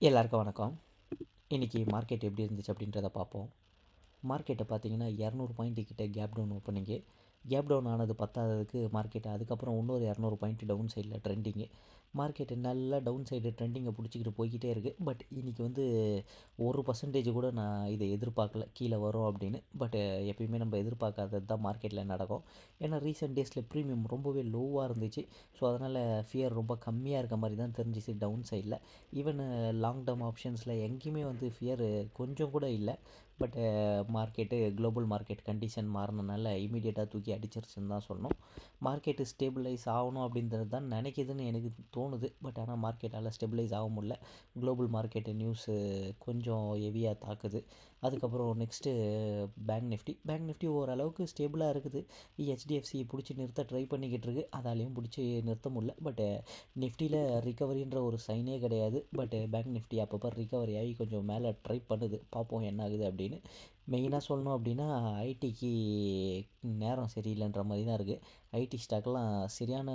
எல்லாருக்கும் வணக்கம். இன்றைக்கி மார்க்கெட் எப்படி இருந்துச்சு அப்படின்றத பார்ப்போம். மார்க்கெட்டை பார்த்தீங்கன்னா இரநூறு பாயிண்ட்டு கிட்டே gap down opening gap down ஆனது பத்தாததுக்கு மார்க்கெட் அதுக்கப்புறம் இன்னொரு இரநூறு பாயிண்ட் டவுன் சைடில் ட்ரெண்டிங்கு மார்க்கெட்டு நல்லா டவுன் சைடு ட்ரெண்டிங்கை பிடிச்சிக்கிட்டு போய்கிட்டே இருக்குது பட் இன்றைக்கி வந்து ஒரு பர்சன்டேஜ் கூட நான் இதை எதிர்பார்க்கல. கீழே வரும் அப்படின்னு. பட் எப்பயுமே நம்ம எதிர்பார்க்காதது தான் மார்க்கெட்டில் நடக்கும். ஏன்னா ரீசெண்ட் டேஸில் ப்ரீமியம் ரொம்பவே லோவாக இருந்துச்சு. ஸோ அதனால் ஃபியர் ரொம்ப கம்மியாக இருக்க மாதிரி தான் தெரிஞ்சிச்சு டவுன் சைடில் ஈவன் லாங் டேர்ம் ஆப்ஷன்ஸில் எங்கேயுமே வந்து ஃபியர் கொஞ்சம் கூட இல்லை. But market global market condition மாறினனால இமீடியட்டாக தூக்கி அடிச்சிருச்சுன்னு தான் சொன்னோம் மார்க்கெட்டு ஸ்டேபிளைஸ் ஆகணும் அப்படின்றது தான் நினைக்கிதுன்னு எனக்கு தோணுது. பட் ஆனால் மார்க்கெட்டால் ஸ்டெபிலைஸ் ஆக முடில குளோபல் மார்க்கெட்டு நியூஸு கொஞ்சம் ஹெவியாக தாக்குது. அதுக்கப்புறம் next bank Nifty bank Nifty ஓரளவுக்கு ஸ்டேபிளாக இருக்குது. ஹெச்டிஎஃப்சி பிடிச்சி நிறுத்த ட்ரை பண்ணிக்கிட்டு இருக்கு. அதாலேயும் பிடிச்சி நிறுத்த முடியல. பட் நிஃப்டியில் ரிகவரின்ற ஒரு சைனே கிடையாது. பட் பேங்க் நிஃப்டி அப்பப்போ ரிகவரி ஆகி கொஞ்சம் மேலே ட்ரை பண்ணுது. பார்ப்போம் என்ன ஆகுது அப்படின்னு. மெயினாக சொல்லணும் அப்படின்னா ஐடிக்கு நேரம் சரியில்லைன்ற மாதிரி தான் இருக்குது ஐடி ஸ்டாக்லாம் சரியான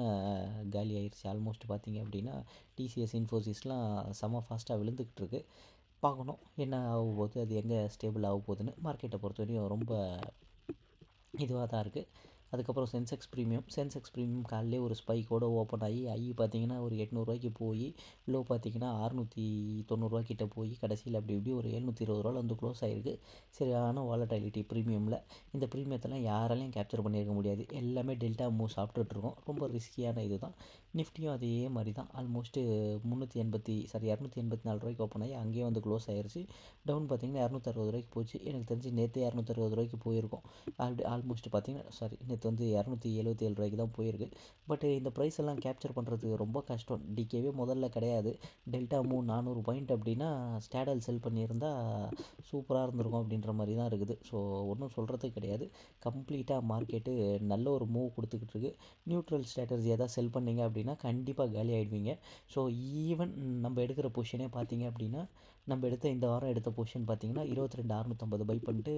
காலி ஆயிடுச்சு ஆல்மோஸ்ட் பார்த்திங்க அப்படின்னா டிசிஎஸ் இன்ஃபோசிஸ்லாம் செம்ம ஃபாஸ்ட்டாக விழுந்துக்கிட்டு இருக்குது பார்க்கணும் என்ன ஆக போகுது அது எங்கே ஸ்டேபிள் ஆக போகுதுன்னு மார்க்கெட்டை பொறுத்த வரையும் ரொம்ப இதுவாக தான் இருக்குது அதுக்கப்புறம் சென்செக்ஸ் ப்ரீமியம் சென்செக்ஸ் ப்ரீமியம் காலையிலே ஒரு ஸ்பைக்கோடு ஓப்பன் ஆகி ஐ பார்த்தீங்கன்னா ஒரு எட்நூறுரூவாய்க்கு போய் லோ பார்த்தீங்கன்னா அறுநூற்றி தொண்ணூறுரூவா கிட்டே போய் கடைசியில் அப்படி இப்படி ஒரு எழுநூற்றி இருபது ரூபாவில் வந்து க்ளோஸ் ஆகிருக்கு சரியான வாலட்டாலிட்டி ப்ரீமியமில் இந்த ப்ரீமியத்தெல்லாம் யாராலையும் கேப்சர் பண்ணியிருக்க முடியாது. எல்லாமே டெல்டா மூவ் சாப்பிட்டுட்ருக்கோம் ரொம்ப ரிஸ்கியான இது தான் நிஃப்டியும் அதே மாதிரி தான். ஆல்மோஸ்ட்டு முந்நூற்றி எண்பத்தி சாரி இரநூத்தி எண்பத்தி நாலு ரூபாய்க்கு ஓப்பன் ஆகி அங்கேயே வந்து க்ளோஸ் ஆயிடுச்சு டவுன் பார்த்திங்கன்னா இரநூத்தறுபது ரூபாய்க்கு போச்சு. எனக்கு தெரிஞ்சு நேற்று இரநூத்தறுபது ரூபாய்க்கு போயிருக்கும். ஆல்ரெடி ஆல்மோஸ்ட் பார்த்திங்கன்னா சாரி நேற்று வந்து இரநூத்தி எழுபத்தி ஏழு ரூபாய்க்கு தான் போயிருக்கு. பட் இந்த ப்ரைஸ் எல்லாம் கேப்சர் பண்ணுறது ரொம்ப கஷ்டம். டிகேவே முதல்ல கிடையாது. டெல்டா மூணு நானூறு பாயிண்ட் அப்படின்னா ஸ்டேடல் செல் பண்ணியிருந்தால் சூப்பராக இருந்திருக்கும் அப்படின்ற மாதிரி தான் இருக்குது. ஸோ ஒன்றும் சொல்கிறதுக்கு கிடையாது. கம்ப்ளீட்டாக மார்க்கெட்டு நல்ல ஒரு மூவ் கொடுத்துக்கிட்டு இருக்குது நியூட்ரல் ஸ்ட்ராட்டஜியாக எதாவது செல் பண்ணிங்க அப்படின்னு அப்படின்னா கண்டிப்பாக காலி ஆகிடுவீங்க ஸோ ஈவன் நம்ம எடுக்கிற பொசிஷனே பார்த்தீங்க அப்படின்னா நம்ம எடுத்த இந்த வாரம் எடுத்த பொசிஷன் பார்த்தீங்கன்னா இருபத்தி ரெண்டு அறுநூற்றம்பது பை பண்ணிட்டு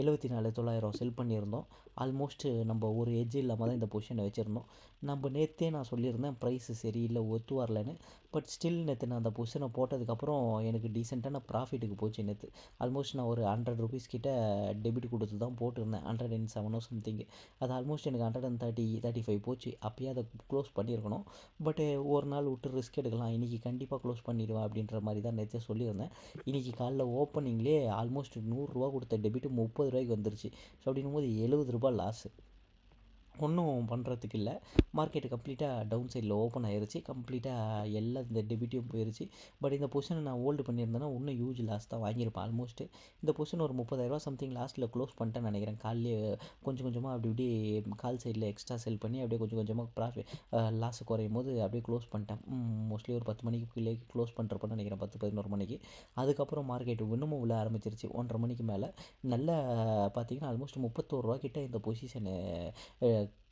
எழுபத்தி நாலு தொள்ளாயிரம் செல் பண்ணியிருந்தோம். ஆல்மோஸ்ட்டு நம்ம ஒரு எஜ் இல்லாமல் தான் இந்த பொசிஷனை வச்சுருந்தோம். நம்ம நேற்றே நான் சொல்லியிருந்தேன் ப்ரைஸு சரியில்லை ஒத்து வரலன்னு. பட் ஸ்டில் நேற்று நான் அந்த பொசிஷனை போட்டதுக்கப்புறம் எனக்கு டீசெண்டான ப்ராஃபிட்டுக்கு போச்சு நேற்று ஆல்மோஸ்ட் நான் ஒரு ஹண்ட்ரட் ருபீஸ் கிட்ட டெபிட் கொடுத்து தான் போட்டிருந்தேன். ஹண்ட்ரட் அண்ட் செவனோ சம்திங் அது ஆல்மோஸ்ட் எனக்கு hundred and thirty thirty five போச்சு. அப்பயே அதை க்ளோஸ் பண்ணியிருக்கணும். பட்டு ஒரு நாள் விட்டு ரிஸ்க் எடுக்கலாம். இன்றைக்கி கண்டிப்பாக க்ளோஸ் பண்ணிடுவேன் அப்படின்ற மாதிரி தான் நேற்றே சொல்லியிருந்தேன். இன்றைக்கி காலைல ஓப்பனிங்லேயே ஆல்மோஸ்ட் நூறுரூவா கொடுத்த டெபிட்டு முப்பது ரூபாய்க்கு வந்துருச்சு. ஸோ அப்படின்னும் போது எழுபது ரூபா லாஸு ஒன்றும் பண்ணுறதுக்கு இல்லை. மார்க்கெட்டு கம்ப்ளீட்டாக டவுன் சைடில் ஓப்பன் ஆயிருச்சு. கம்ப்ளீட்டாக எல்லா இந்த டெபிட்டும் போயிருச்சு. பட் இந்த பொசிஷனை நான் ஹோல்டு பண்ணியிருந்தேன்னா இன்னும் யூஜ் லாஸ் தான் வாங்கியிருப்பேன் ஆல்மோஸ்ட் இந்த பொசிஷன் ஒரு முப்பதாயிரரூவா சம்திங் லாஸ்ட்டில் க்ளோஸ் பண்ணிட்டேன் நினைக்கிறேன். காலையே கொஞ்சம் கொஞ்சமாக அப்படி இப்படி கால் சைடில் எக்ஸ்ட்ரா செல் பண்ணி அப்படியே கொஞ்சம் கொஞ்சமாக ப்ராஃபிட் லாஸ் குறையும் போது அப்படியே க்ளோஸ் பண்ணிட்டேன். மோஸ்ட்லி ஒரு பத்து மணிக்கு கீழே க்ளோஸ் பண்ணுறப்பன்னு நினைக்கிறேன். பத்து பதினோரு மணிக்கு. அதுக்கப்புறம் மார்க்கெட்டு இன்னமும் உள்ள ஆரம்பிச்சிருச்சு. ஒன்றரை மணிக்கு மேலே. நல்ல பார்த்தீங்கன்னா ஆல்மோஸ்ட் முப்பத்தோரு ரூபா கிட்ட இந்த பொசிஷனு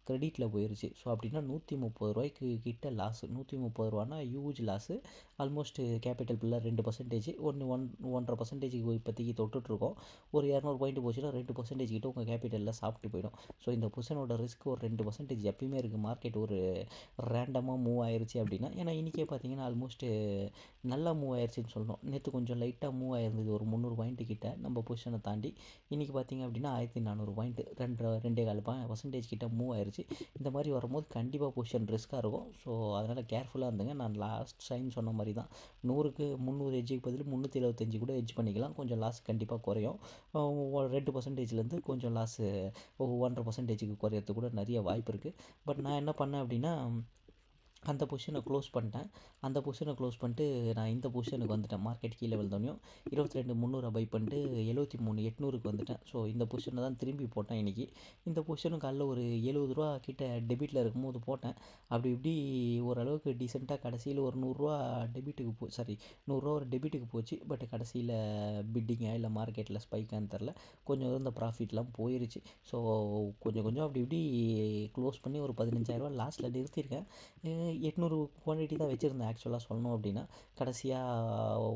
க்ரெடிட்டில் போயிடுச்சு ஸோ அப்படின்னா நூற்றி முப்பது ரூபாய்க்கு கிட்ட லாஸு நூற்றி முப்பது ரூபான்னா ஹியூஜ் லாஸு ஆல்மோஸ்ட் கேபிட்டல் பில்லில் ரெண்டு பர்சன்டேஜ் ஒன்று ஒன் ஒன்றரை பர்சன்டேஜுக்கு இப்போதைக்கு தொட்டுட்ருக்கோம் ஒரு இரநூறு பாயிண்ட் போச்சுன்னா ரெண்டு பர்சன்டேஜ் கிட்ட உங்கள் கேபிட்டலில் சாப்பிட்டு போயிடும். ஸோ இந்த பொசிஷனோட ரிஸ்க் ஒரு ரெண்டு பர்சன்டேஜ் எப்பயுமே இருக்குது மார்க்கெட் ஒரு ரேண்டமாக மூவ் ஆயிடுச்சு அப்படின்னா ஏன்னா இன்றைக்கே பார்த்தீங்கன்னா ஆல்மோஸ்ட்டு நல்லா மூவ் ஆயிடுச்சின்னு சொல்லணும். நேற்று கொஞ்சம் லைட்டாக மூவ் ஆயிருந்தது. ஒரு முந்நூறு பாயிண்ட்டு கிட்ட நம்ம பொசிஷனை தாண்டி. இன்றைக்கி பார்த்திங்க அப்படின்னா ஆயிரத்தி நானூறு பாயிண்ட் ரெண்டு ரெண்டே கால் பர்சன்டேஜ் கிட்ட மூவ் ஆயிடுச்சு இருந்துச்சு இந்த மாதிரி வரும்போது கண்டிப்பாக பொசிஷன் ரிஸ்க்காக இருக்கும். ஸோ அதனால் கேர்ஃபுல்லாக இருந்துங்க. நான் லாஸ்ட் டைம் சொன்ன மாதிரி தான். நூறுக்கு முந்நூறு எஜ்ஜுக்கு பதில் முந்நூற்றி எழுபத்தஞ்சி கூட எஜ் பண்ணிக்கலாம். கொஞ்சம் லாஸ் கண்டிப்பாக குறையும். ரெண்டு பர்சன்டேஜ்லேருந்து கொஞ்சம் லாஸு ஒன்றரை பர்சன்டேஜுக்கு குறையிறது கூட நிறைய வாய்ப்பு இருக்குது பட் நான் என்ன பண்ணேன் அப்படின்னா அந்த பொசிஷனை க்ளோஸ் பண்ணிட்டேன். அந்த பொசிஷனை க்ளோஸ் பண்ணிட்டு நான் இந்த பொசிஷனுக்கு வந்துட்டேன். மார்க்கெட் கீழே விழுந்தோனையும் இருபத்தி ரெண்டு முந்நூறு பை பண்ணிட்டு எழுபத்தி மூணு எட்நூறுக்கு வந்துட்டேன். ஸோ இந்த பொசிஷனை தான் திரும்பி போட்டேன் இன்றைக்கி இந்த பொசிஷனும் காலைல ஒரு எழுபது ரூபா கிட்ட டெபிட்டில் இருக்கும்போது போட்டேன். அப்படி இப்படி ஓரளவுக்கு டீசெண்டாக கடைசியில் ஒரு நூறுரூவா டெபிட்டுக்கு போ சாரி நூறுரூவா ஒரு டெபிட்டுக்கு போச்சு. பட் கடைசியில் பிட்டிங்காக இல்லை மார்க்கெட்டில் ஸ்பைக்கான்னு தெரில கொஞ்சம் இந்த ப்ராஃபிட்லாம் போயிருச்சு. ஸோ கொஞ்சம் கொஞ்சம் அப்படி இப்படி க்ளோஸ் பண்ணி ஒரு பதினஞ்சாயிரரூவா லாஸ்ட்டில் நிறுத்தியிருக்கேன் எட்நூறு குவான்டிட்டி தான் வச்சுருந்தேன் ஆக்சுவலாக சொல்லணும் அப்படின்னா. கடைசியாக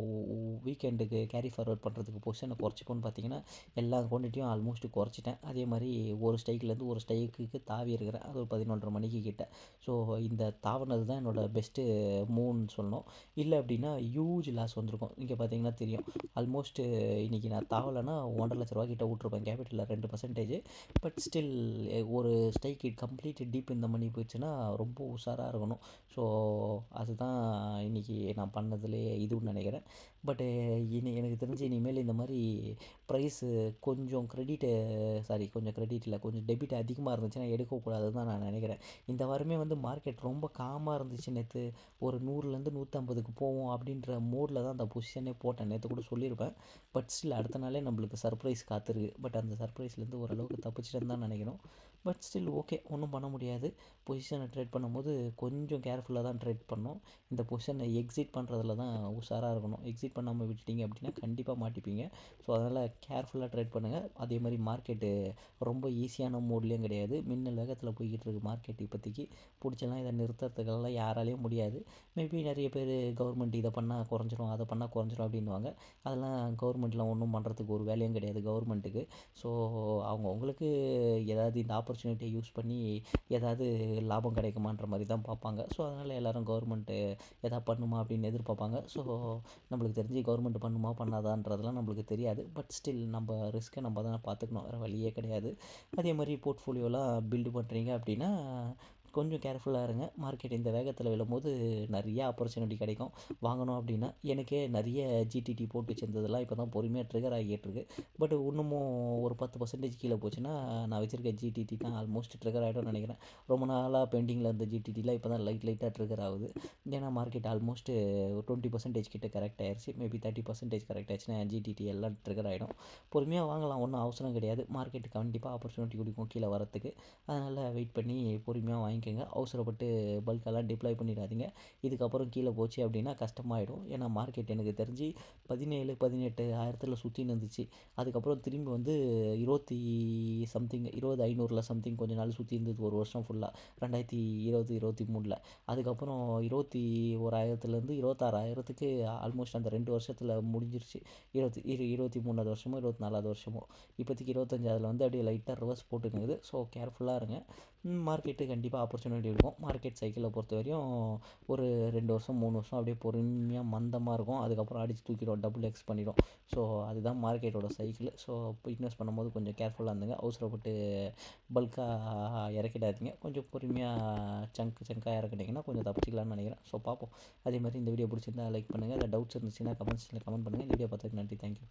வீக்கெண்டுக்கு கேரி ஃபார்வர்ட் பண்ணுறதுக்கு பொசிஷனை குறைச்சிக்கோன்னு பார்த்தீங்கன்னா எல்லா குவான்டிட்டியும் ஆல்மோஸ்ட் குறைச்சிட்டேன். அதே மாதிரி ஒரு ஸ்டைக்லேருந்து ஒரு ஸ்டைக்குக்கு தாவி இருக்கிறேன். அது ஒரு பதினொன்றரை மணிக்கு கிட்ட. ஸோ இந்த தாவினது தான் என்னோடய பெஸ்ட்டு மூவ்னு சொல்லணும். இல்லை அப்படின்னா ஹியூஜ் லாஸ் வந்திருக்கும். இங்கே பார்த்தீங்கன்னா தெரியும். ஆல்மோஸ்ட் இன்றைக்கி நான் தாவலைன்னா ஒன்றரை லட்ச ரூபா கிட்ட விட்ருப்பேன் கேபிட்டலில் ரெண்டு பர்சன்டேஜ் பட் ஸ்டில் ஒரு ஸ்டைக் இட் கம்ப்ளீட் டீப் இந்த மணி போயிடுச்சுன்னா ரொம்ப உஷாராக இருக்கணும். ஸோ அதுதான் இன்றைக்கி நான் பண்ணதுலேயே இதுன்னு நினைக்கிறேன். பட்டு இனி எனக்கு தெரிஞ்சு இனிமேல் இந்த மாதிரி ப்ரைஸு கொஞ்சம் க்ரெடிட்டு சாரி கொஞ்சம் க்ரெடிட் இல்லை கொஞ்சம் டெபிட் அதிகமாக இருந்துச்சுன்னா எடுக்கக்கூடாதுன்னு தான் நான் நினைக்கிறேன். இந்த வாரமே வந்து மார்க்கெட் ரொம்ப காமாக இருந்துச்சு நேற்று ஒரு நூறுலேருந்து நூற்றம்பதுக்கு போவோம் அப்படின்ற மோடில் தான் அந்த பொசிஷனே போட்டேன். நேற்று கூட சொல்லியிருப்பேன். பட் ஸ்டில் அடுத்த நாளே நம்மளுக்கு சர்ப்ரைஸ் காத்திருக்கு. பட் அந்த சர்ப்ரைஸ்லேருந்து ஓரளவுக்கு தப்பிச்சிட்டேன்னு தான் நினைக்கிறோம். பட் ஸ்டில் ஓகே ஒன்றும் பண்ண முடியாது. பொசிஷனை ட்ரேட் பண்ணும்போது கொஞ்சம் கேர்ஃபுல்லாக தான் ட்ரேட் பண்ணணும் இந்த பொசிஷனை எக்ஸிட் பண்ணுறதுல தான் உஷாராக இருக்கணும். எக்ஸிட் பண்ணாமல் விட்டுட்டீங்க அப்படின்னா கண்டிப்பாக மாட்டிப்பீங்க. ஸோ அதனால் கேர்ஃபுல்லாக ட்ரேட் பண்ணுங்கள் அதே மாதிரி மார்க்கெட்டு ரொம்ப ஈஸியான மோட்லேயும் கிடையாது. மின்னல் வேகத்தில் போய்கிட்டு இருக்குது மார்க்கெட் இப்போதைக்கு பிடிச்சலாம் இதை நிறுத்துறதுக்கெல்லாம் யாராலையும் முடியாது. மேபி நிறைய பேர் கவர்மெண்ட் இதை பண்ணால் குறைஞ்சிரும் அதை பண்ணால் குறைஞ்சிரும் அப்படின்வாங்க அதெல்லாம் கவர்மெண்ட்லாம் ஒன்றும் பண்ணுறதுக்கு ஒரு வேலையும் கிடையாது கவர்மெண்ட்டுக்கு ஸோ அவங்கவுங்களுக்கு ஏதாவது இந்த ஆப்பர்ச்சுனிட்டியை யூஸ் பண்ணி ஏதாவது லாபம் கிடைக்குமான்ற மாதிரி தான் பார்ப்பாங்க. ஸோ அதனால் எல்லோரும் கவர்மெண்ட்டு எதா பண்ணுமா அப்படின்னு எதிர்பார்ப்பாங்க. ஸோ நம்மளுக்கு தெரிஞ்சு கவர்மெண்ட் பண்ணுமா பண்ணாதான்றதெல்லாம் நம்மளுக்கு தெரியாது. பட் ஸ்டில் நம்ம ரிஸ்க்கை நம்ம தான் பார்த்துக்கணும். வேறு வழியே கிடையாது. அதே மாதிரி போர்ட்ஃபோலியோலாம் பில்டு பண்ணுறீங்க அப்படின்னா கொஞ்சம் கேர்ஃபுல்லாக இருங்க. மார்க்கெட் இந்த வேகத்தில் விழும்போது நிறைய ஆப்பர்ச்சுனிட்டி கிடைக்கும். வாங்கணும் அப்படின்னா எனக்கே நிறைய ஜிடிடி போட்டு வச்சிருந்ததெல்லாம் இப்போ தான் பொறுமையாக ட்ரிகர் ஆகிட்டுருக்கு பட் இன்னமும் ஒரு பத்து பர்சன்டேஜ் கீழே போச்சுன்னா நான் வச்சுருக்க ஜிடிடி தான் ஆல்மோஸ்ட் ட்ரிகர் ஆகிடும்னு நினைக்கிறேன். ரொம்ப நாளாக பெண்டிங்கில் இருந்த ஜிடிடிலாம் இப்போ தான் லைட் லைட்டாக ட்ரிகர் ஆகுது. ஏன்னா மார்க்கெட் ஆல்மோஸ்ட் டுவெண்ட்டி பர்சன்டேஜ் கிட்ட கரெக்ட் ஆயிடுச்சு மேபி தேர்ட்டி பர்சன்டேஜ் கரெக்ட் ஆயிடுச்சுன்னா ஜிடிடி எல்லாம் ட்ரிகர் ஆகிடும் பொறுமையாக வாங்கலாம். ஒன்றும் அவசரம் கிடையாது. மார்க்கெட் கண்டிப்பாக ஆப்பர்ச்சுனிட்டி கொடுக்கும் கீழே வரத்துக்கு அதனால் வெயிட் பண்ணி பொறுமையாக வாங்கி வாங்கிக்கோங்க அவசரப்பட்டு பல்கெல்லாம் டிப்ளாய் பண்ணிடாதீங்க. இதுக்கப்புறம் கீழே போச்சு அப்படின்னா கஷ்டமாயிடும். ஏன்னா மார்க்கெட் எனக்கு தெரிஞ்சு பதினேழு பதினெட்டு ஆயிரத்தில் சுற்றின்னு இருந்துச்சு. அதுக்கப்புறம் திரும்பி வந்து இருபத்தி சம்திங் இருபது ஐநூறில் சம்திங் கொஞ்ச நாள் சுற்றி இருந்தது. ஒரு வருஷம் ஃபுல்லாக ரெண்டாயிரத்தி இருபது இருபத்தி மூணில். அதுக்கப்புறம் இருபத்தி ஓராயிரத்துலேருந்து இருபத்தாறாயிரத்துக்கு ஆல்மோஸ்ட் அந்த ரெண்டு வருஷத்தில் முடிஞ்சிருச்சு. இருபத்தி இரு இருபத்தி மூணாவது வருஷமோ இருபத்தி நாலாவது வருஷமோ. இப்போதைக்கு இருபத்தஞ்சாவதுல வந்து அப்படியே லைட்டாக ரிவர்ஸ் போட்டுனுக்குது ஸோ கேர்ஃபுல்லாக இருங்க. மார்க்கெட்டு கண்டிப்பாக ஆப்பர்ச்சுனிட்டி இருக்கும். மார்க்கெட் சைக்கிளை பொறுத்த வரையும் ஒரு ரெண்டு வருஷம் மூணு வருஷம் அப்படியே பொறுமையாக மந்தமாக இருக்கும். அதுக்கப்புறம் அடித்து தூக்கிடும் டபுள் எக்ஸ் பண்ணிடும். ஸோ அதுதான் மார்க்கெட்டோட சைக்கிள் ஸோ இப்போ இன்வெஸ்ட் பண்ணும்போது கொஞ்சம் கேர்ஃபுல்லாக இருந்துங்க. அவசரப்பட்டு பல்காக இறக்கிடாதீங்க. கொஞ்சம் பொறுமையாக சங்க் சங்காக இறக்கிட்டிங்கன்னா கொஞ்சம் தப்பிச்சிக்கலாம்னு நினைக்கிறேன். ஸோ பார்ப்போம். அதே மாதிரி இந்த வீடியோ பிடிச்சிருந்தா லைக் பண்ணுங்கள் இல்லை டவுட்ஸ் இருந்துச்சுன்னா கமெண்ட்ஸில் கமெண்ட் பண்ணுங்கள் இந்த வீடியோ பார்த்ததுக்கு நன்றி. தேங்க்யூ